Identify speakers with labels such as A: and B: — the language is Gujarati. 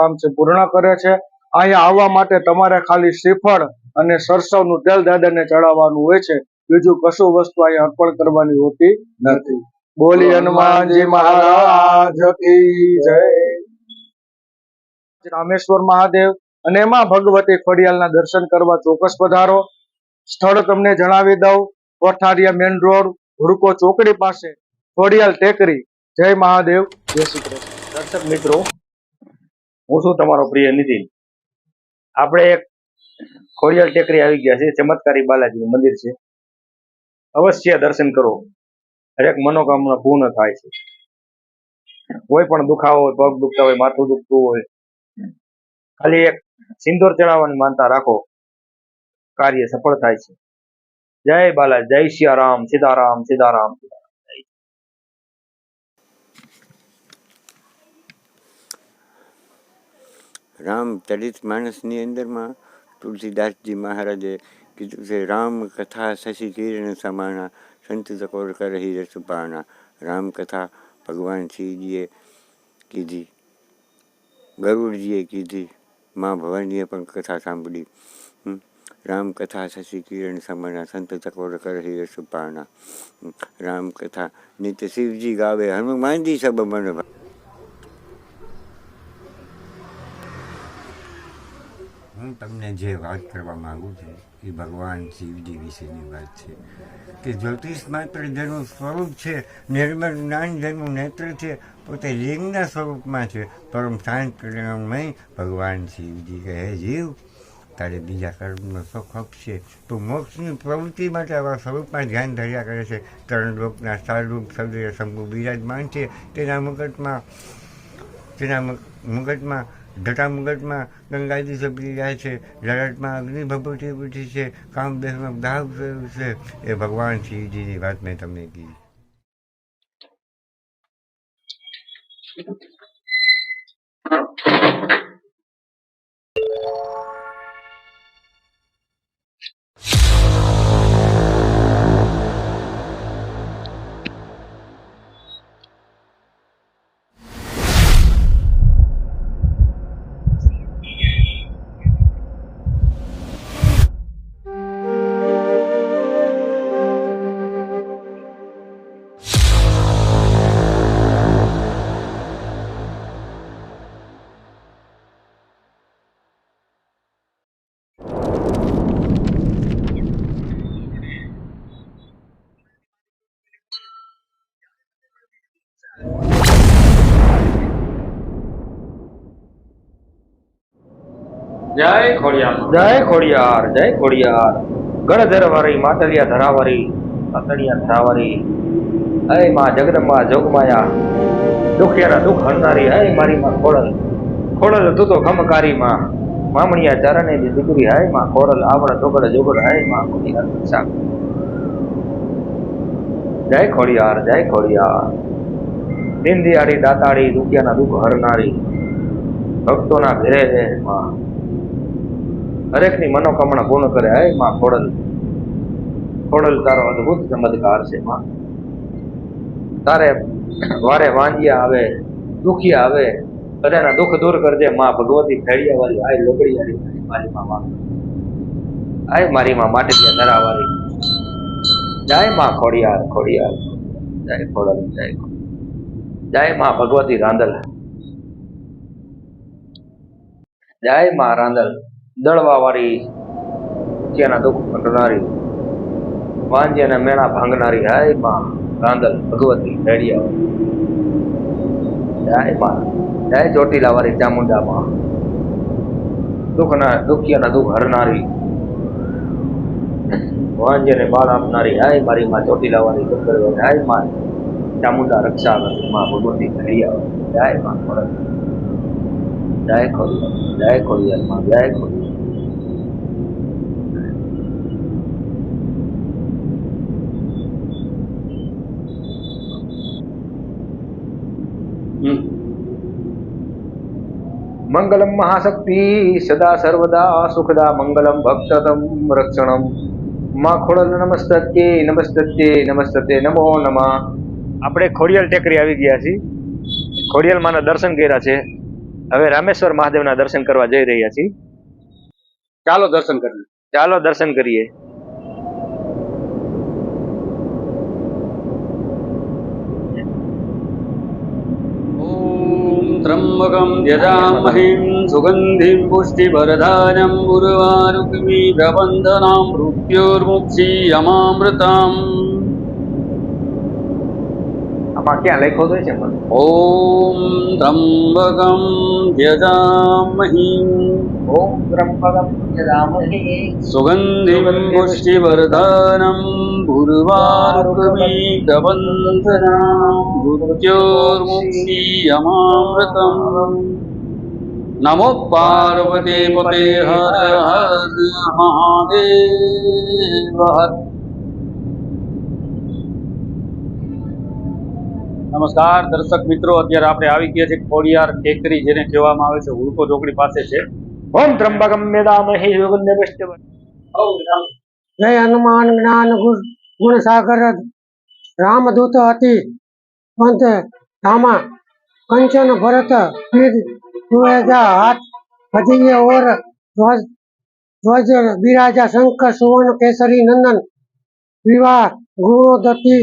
A: કામ છે, પૂર્ણ કરે છે. અહીંયા આવવા માટે તમારે ખાલી શ્રીફળ અને સરસવનું તેલ દાદાને ચડાવવાનું હોય છે. બીજું કશું વસ્તુ અહીંયા અર્પણ કરવાની હોતી નથી. બોલી હનુમાનજી મહારાજ જય. રામેશ્વર મહાદેવ અને એમાં ભગવતી ખોડિયાલના દર્શન કરવા ચોક્કસ પધારો. સ્થળ તમને જણાવી દઉં. કોઠારિયા મેન રોડ, હુડકો ચોકડી પાસે ખોડિયાલ ટેકરી. જય મહાદેવ. જય શ્રી કૃષ્ણ.
B: દર્શક મિત્રો હું છું તમારો પ્રિય નિતિન આપણે એક ખોડિયાલ ટેકરી આવી ગયા છે, ચમત્કારી બાલાજીનું મંદિર છે. અવશ્ય દર્શન કરો. હરેક મનોકામના પૂર્ણ થાય છે. કોઈ પણ દુખાવો હોય, પગ દુખતા હોય, માથું દુખતું હોય, ખાલી એક સિંદૂર ચડાવવાની માનતા રાખો. કાર્ય સફળ થાય છે. જય બાલા જય સિયારામ સીતારામ સીતારામ.
C: રામચરિત માણસની અંદરમાં તુલસીદાસજી મહારાજે કીધું છે, રામ કથા શશી કિરણ સમાણા, સંત ચકોર કરહી રામ કથા ભગવાન શિવજીએ કીધી, ગરુડજીએ કીધી, મા ભવાનીએ પણ કથા સાંભળી. રામ કથા શશી કિરણ સમાના સંત ચકોર કરહી. રામ કથા નિત્ય શિવજી ગાવે, હનુમાનજી સબ મન હું તમને જે વાત કરવા માંગુ છું, એ ભગવાન શિવજી વિશેની વાત છે કે જ્યોતિષ માત્ર જેનું સ્વરૂપ છે નિર્મળ જ્ઞાન જેનું નેત્ર છે, પોતે લિંગના સ્વરૂપમાં છે, પરમ શાંત પરિણામમય ભગવાન શિવજી કહે, જીવ, તારે બીજા કર્મનો સુખ આપશે. તો મોક્ષની પ્રવૃત્તિ માટે આવા સ્વરૂપમાં ધ્યાન ધર્યા કરે છે. ત્રણ લોકના સારરૂપ સૌદર્ય શંભુ બિરાજમાન છે. તેના મુગટમાં, તેના મગ- મુગટમાં જટા મુગટમાં ગંગાજી સબરી જાય છે લડતમાં અગ્નિ ભભૂતિ ઉઠી છે કામદેહમાં દાહ થયું છે, એ ભગવાન શિવજીની વાત મેં તમને કીધી.
B: જય ખોડિયાર. જય ખોડિયાર જય ખોડિયાર. ગણધર વાળી માટલિયા ધરાવાળી અતડિયા ધરાવાળી હે માં જગદંબા જોગમાયા. દુખિયાના દુઃખ હરનારી અય મારી માં ખોડલ. ખોડલ તું તો ખમકારી માં. મામણિયા ચરણે ની દીકરી હાયમાં ખોડલ. આવડ જોગડ જોગડ હાયમાં ખોડિયાર જય ખોડિયાર જય ખોડિયાર. દિનદિયાળી દાતાળી, દુખિયાના દુઃખ હરનારી. ભક્તોના ઘેરે માં. હરેકની મનોકામના પૂર્ણ કરે. હે માં ખોડલ. ખોડલ તારો અદભુત ચમત્કાર છે, માં. તારે વારે વાંજિયા આવે, દુખિયા આવે, બધાના દુઃખ દૂર કરજે, માં. ભગવતી ફેડિયા વાળી આય લોગડિયારી મારી માં માં આય મારી માં માટલિયા ધરાવાળી. જય માં ખોડિયાર ખોડિયાર. જય ખોડલ, જય. જય માં ભગવતી રાંદલ જય માં રાંદલ દળવા વાળી જેના દુઃખ પટનારી વાંજ્યાના મેણા ભાંગનારી, હાયમાં રાંદલ ભગવતી રેડિયા જય માં જય ચોટીલા વાળી ચામુંડા માં દુઃખના દુખિયાના દુઃખ હરનારી વાંજ્યને બાળ આપનારી, હાય મારી માં ચોટીલા વાળી ડુંગર હાયમાં ચામુંડા રક્ષા માં ભગવતી રેડિયા જય માં જય ખોડિયાર જય ખોડિયાર માં જય ખોડિયાર મંગલમ મહાશક્તિ સદા સર્વદા સુખદા મંગલમ ભક્તતમ રક્ષણમમાં ખોડલ નમસ્તે નમસ્તે નમસ્તે નમો નમઃ આપણે ખોડિયાલ ટેકરી આવી ગયા છીએ. ખોડિયાલ માના દર્શન કર્યા છે. હવે રામેશ્વર મહાદેવના દર્શન કરવા જઈ રહ્યા છીએ.
A: ચાલો દર્શન કરીએ.
B: ચાલો દર્શન કરીએ.
D: त्र्यम्बकं यजामहिं सुगन्धिं पुष्टिवरदानं उर्वारुक्मि प्रबन्धनां मृत्योर्मुक्षीयमामृतम्
B: આમાં ક્યાં લખો તો છે પણ
D: ઓમ ત્રંબકમ યજામહિં.
B: ઓમ ત્રંબકમ યજામહિં.
D: સુગંધિમ પુષ્ટિવર્ધનમ ભૂર્વાર્કમિતબંધનામ મૃત્યોર્મુક્તિયમામૃતમ નમો પાર્વતી પતે હર હર મહાદેવ હર નમસ્કાર દર્શક મિત્રો અત્યારે આપણે આવી ગયા છે ખોડિયાર ટેકરી જેને કહેવામાં આવે છે હુડકો ચોકડી પાસે છે.
B: ઓમ ત્રંબકમ યજામહે સુગંધે પુષ્ટિ
E: જય હનુમાન જ્ઞાન ગુણ સાગર રામદૂત હતી. પંત ધામા કંચન ભરત પીર સુવેજા હાથ ભજીએ ઓર ધ્વજ ધ્વજ બિરાજા શંકર સુવર્ણ કેસરી નંદન વિવાહ ગુણોદતી